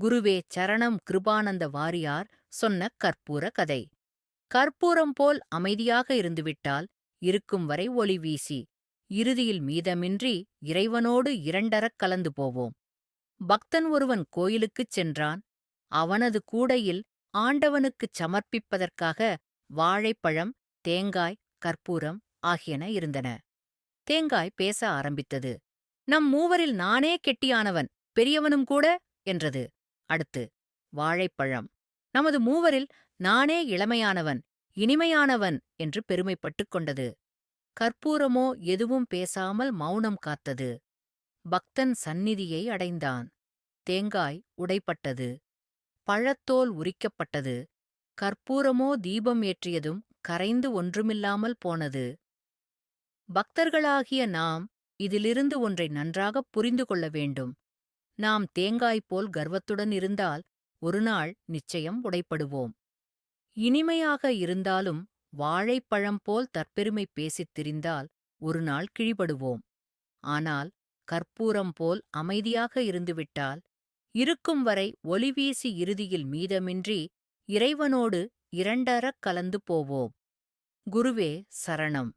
குருவே சரணம் கிருபானந்த வாரியார் சொன்ன கற்பூர கதை. கற்பூரம் போல் அமைதியாக இருந்துவிட்டால் இருக்கும் வரை ஒளி வீசி இறுதியில் மீதமின்றி இறைவனோடு இரண்டரக் கலந்து போவோம். பக்தன் ஒருவன் கோயிலுக்குச் சென்றான் அவனது கூடையில் ஆண்டவனுக்குச் சமர்ப்பிப்பதற்காக வாழைப்பழம் தேங்காய் கற்பூரம் ஆகியன இருந்தன. தேங்காய் பேச ஆரம்பித்தது. நம் மூவரில் நானே கெட்டியானவன் பெரியவனும் கூட என்றது. அடுத்து வாழைப்பழம். நமது மூவரில் நானே இளமையானவன் இனிமையானவன் என்று பெருமைப்பட்டுக் கொண்டது. கற்பூரமோ எதுவும் பேசாமல் மௌனம் காத்தது. பக்தன் சந்நிதியை அடைந்தான். தேங்காய் உடைப்பட்டது. பழத்தோல் உரிக்கப்பட்டது. கற்பூரமோ தீபம் ஏற்றியதும் கரைந்து ஒன்றுமில்லாமல் போனது. பக்தர்களாகிய நாம் இதிலிருந்து ஒன்றை நன்றாகப் புரிந்து கொள்ள வேண்டும். நாம் தேங்காய் போல் கர்வத்துடன் இருந்தால் ஒருநாள் நிச்சயம் உடைப்படுவோம். இனிமையாக இருந்தாலும் வாழைப்பழம் போல் தற்பெருமை பேசித் திரிந்தால் ஒருநாள் கிழிபடுவோம். ஆனால் கற்பூரம் போல் அமைதியாக இருந்துவிட்டால் இருக்கும் வரை ஒளிவீசி இறுதியில் மீதமின்றி இறைவனோடு இரண்டறக் கலந்து போவோம். குருவே சரணம்.